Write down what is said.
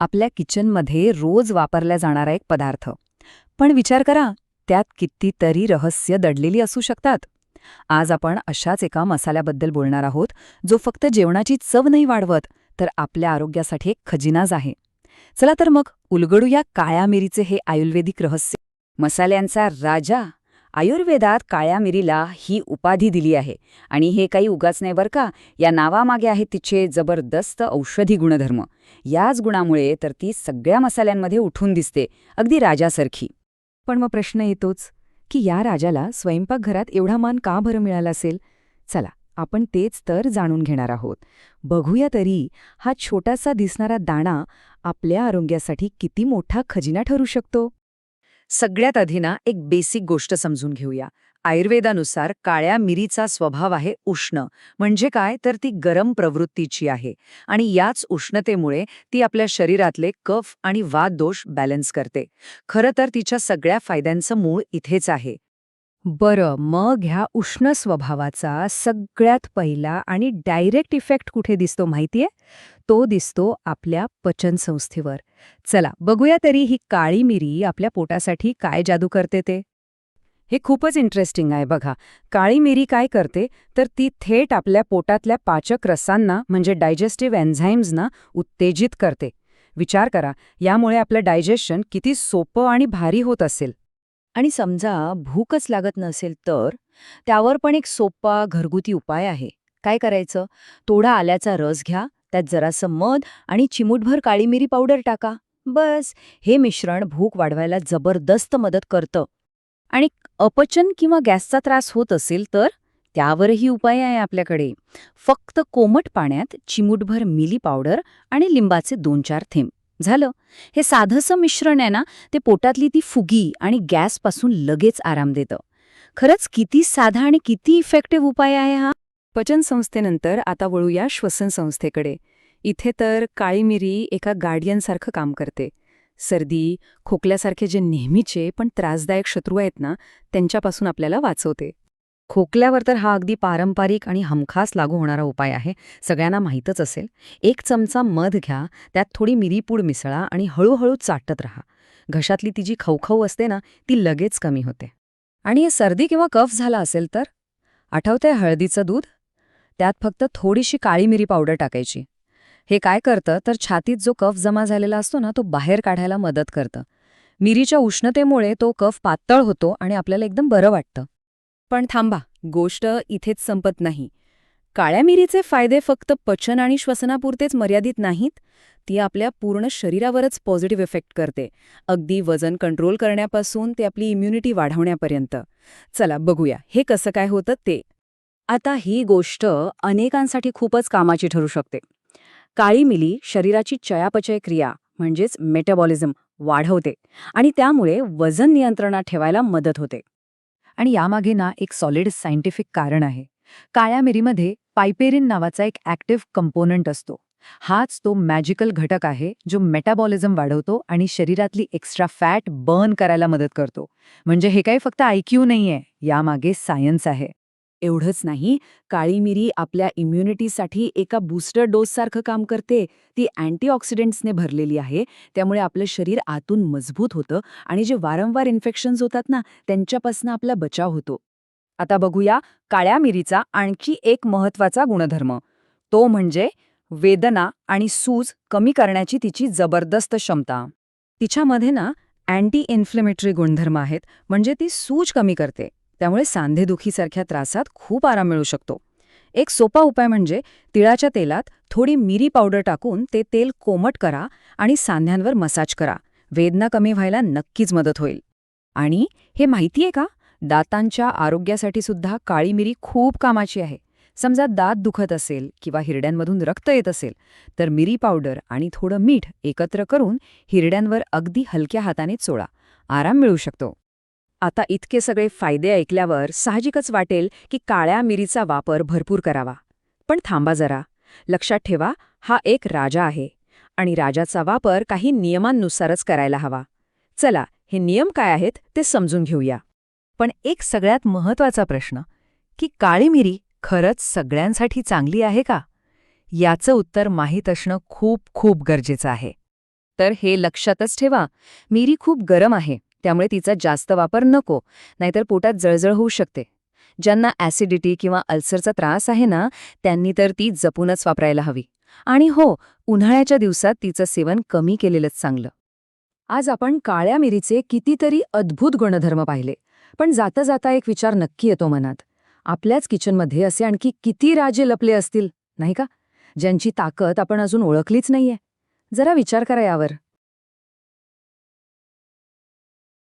आपल्या किचनमध्ये रोज वापरला जाणारा एक पदार्थ. पण विचार करा त्यात कितीतरी रहस्य दडलेली असू शकतात. आज आपण अशाच एका मसाल्याबद्दल बोलणार आहोत जो फक्त जेवणाची चव नाही वाढवत तर आपल्या आरोग्यासाठी एक खजिनाज आहे. चला तर मग उलगडूया काळ्या मिरीचे हे आयुर्वेदिक रहस्य. मसाल्यांचा राजा आयुर्वेदात काळ्या मिरीला ही उपाधी दिली आहे. आणि हे काही उगाच नाही बरं का? या नावामागे आहेत तिचे जबरदस्त औषधी गुणधर्म. याच गुणामुळे तर ती सगळ्या मसाल्यांमध्ये उठून दिसते. अगदी राजासारखी. पण मग प्रश्न येतोच की या राजाला स्वयंपाकघरात एवढा मान का बरं मिळाला असेल? चला आपण तेच तर जाणून घेणार आहोत. बघूया तरी हा छोटासा दिसणारा दाणा आपल्या आरोग्यासाठी किती मोठा खजिना ठरू शकतो? सगळ्यात आधी ना एक बेसिक गोष्ट समजून घेऊया. आयुर्वेदानुसार काळ्या मिरीचा स्वभाव आहे उष्ण. म्हणजे काय? तर ती गरम प्रवृत्तीची आहे. आणि याच उष्णतेमुळे ती आपल्या शरीरातले कफ आणि वाद दोष बॅलन्स करते. खरं तर तिच्या सगळ्या फायद्यांचं मूळ इथेच आहे. बरं मग ह्या उष्ण स्वभावाचा सगळ्यात पहिला आणि डायरेक्ट इफेक्ट कुठे दिसतो माहितीये? तो दिसतो आपल्या पचनसंस्थेवर. चला बघूया तरी ही काळी मिरी आपल्या पोटासाठी काय जादू करते ते. हे खूपच इंटरेस्टिंग आहे बघा. काळी मिरी काय करते? तर ती थेट आपल्या पोटातल्या पाचक रसांना म्हणजे डायजेस्टिव्ह एन्झाईम्सना उत्तेजित करते. विचार करा यामुळे आपलं डायजेशन किती सोपं आणि भारी होत असेल. आणि समजा भूकच लागत नसेल तर त्यावर पण एक सोपा घरगुती उपाय आहे. काय करायचं? तोडा आल्याचा रस घ्या त्यात जरासं मध आणि चिमूटभर काळी मिरी पावडर टाका. बस हे मिश्रण भूक वाढवायला जबरदस्त मदत करतं. आणि अपचन किंवा गॅसचा त्रास होत असेल तर त्यावरही उपाय आहे आपल्याकडे. फक्त कोमट पाण्यात चिमूटभर मिली पावडर आणि लिंबाचे दोन चार थेंब. झालं. हे साधंसं मिश्रण आहे ना ते पोटातली ती फुगी आणि गॅसपासून लगेच आराम देतं. खरंच किती साधा आणि किती इफेक्टिव्ह उपाय आहे हा? पचन संस्थेनंतर आता वळूया श्वसन संस्थेकडे इथे तर काळी मिरी एका गार्डियनसारखं काम करते. सर्दी खोकल्यासारखे जे नेहमीचे पण त्रासदायक शत्रू आहेत ना त्यांच्यापासून आपल्याला वाचवते. खोकल्यावर तर हा अगदी पारंपरिक आणि हमखास लागू होणारा उपाय आहे. सगळ्यांना माहीतच असेल. एक चमचा मध घ्या त्यात थोडी मिरीपूड मिसळा आणि हळूहळू चाटत राहा. घशातली ती जी खवखव असते ना ती लगेच कमी होते. आणि हे सर्दी किंवा कफ झाला असेल तर? आठवतंय हळदीचं दूध? त्यात फक्त थोडीशी काळी मिरी पावडर टाकायची. हे काय करतं? तर छातीत जो कफ जमा झालेला असतो ना तो बाहेर काढायला मदत करतं. मिरीच्या उष्णतेमुळे तो कफ पातळ होतो आणि आपल्याला एकदम बरं वाटतं. पण थांबा गोष्ट इथेच संपत नाही. काळ्या मिरीचे फायदे फक्त पचन आणि श्वसनापुरतेच मर्यादित नाहीत ती आपल्या पूर्ण शरीरावरच पॉझिटिव्ह इफेक्ट करते. अगदी वजन कंट्रोल करण्यापासून ते आपली इम्युनिटी वाढवण्यापर्यंत. चला बघूया हे कसं काय होतं ते. आता ही गोष्ट अनेकांसाठी खूपच कामाची ठरू शकते. काळी मिली शरीराची चयापचय क्रिया म्हणजेच मेटाबॉलिझम वाढवते आणि त्यामुळे वजन नियंत्रणात ठेवायला मदत होते. आणि यामागे ना एक सॉलिड सायंटिफिक कारण आहे. काळ्या मिरीमध्ये पायपेरिन नावाचा एक ॲक्टिव्ह कंपोनंट असतो. हाच तो मॅजिकल घटक आहे जो मेटाबॉलिझम वाढवतो आणि शरीरातली एक्स्ट्रा फॅट बर्न करायला मदत करतो. म्हणजे हे काही फक्त आयक्यू नाहीये. यामागे सायन्स आहे. एवढंच नाही. काळी मिरी आपल्या इम्युनिटीसाठी एका बूस्टर डोससारखं काम करते. ती अँटीऑक्सिडंट्सने भरलेली आहे. त्यामुळे आपलं शरीर आतून मजबूत होतं आणि जे वारंवार इन्फेक्शन्स होतात ना त्यांच्यापासून आपला बचाव होतो. आता बघूया काळ्या मिरीचा आणखी एक महत्त्वाचा गुणधर्म. तो म्हणजे वेदना आणि सूज कमी करण्याची तिची जबरदस्त क्षमता. तिच्यामध्ये ना अँटी इन्फ्लेमेटरी गुणधर्म आहेत. म्हणजे ती सूज कमी करते. त्यामुळे सांधेदुखीसारख्या त्रासात खूप आराम मिळू शकतो. एक सोपा उपाय म्हणजे तिळाच्या तेलात थोडी मिरी पावडर टाकून ते तेल कोमट करा आणि सांध्यांवर मसाज करा. वेदना कमी व्हायला नक्कीच मदत होईल. आणि हे माहितीये का? दातांच्या आरोग्यासाठी सुद्धा काळी मिरी खूप कामाची आहे. समजा दात दुखत असेल किंवा हिरड्यांमधून रक्त येत असेल तर मिरी पावडर आणि थोडं मीठ एकत्र करून हिरड्यांवर अगदी हलक्या हाताने चोळा. आराम मिळू शकतो. आता इतके सगळे फायदे ऐकल्यावर साहजिकच वाटेल की काळ्या मिरीचा वापर भरपूर करावा. पण थांबा जरा. लक्षात ठेवा हा एक राजा आहे आणि राजाचा वापर काही नियमांनुसारच करायला हवा. चला हे नियम काय आहेत ते समजून घेऊया. पण एक सगळ्यात महत्त्वाचा प्रश्न की काळी मिरी खरंच सगळ्यांसाठी चांगली आहे का? याचं उत्तर माहीत असणं खूप खूप गरजेचं आहे. तर हे लक्षातच ठेवा मिरी खूप गरम आहे. त्यामुळे तिचा जास्त वापर नको नाहीतर पोटात जळजळ होऊ शकते. ज्यांना ॲसिडिटी किंवा अल्सरचा त्रास आहे ना त्यांनी तर ती जपूनच वापरायला हवी. आणि हो उन्हाळ्याच्या दिवसात तिचं सेवन कमी केलेलंच चांगलं. आज आपण काळ्या मिरीचे कितीतरी अद्भुत गुणधर्म पाहिले पण जाता जाता एक विचार नक्की येतो मनात. आपल्याच किचनमध्ये असे आणखी किती राजे लपले असतील नाही का? ज्यांची ताकद आपण अजून ओळखलीच नाहीये. जरा विचार करा यावर.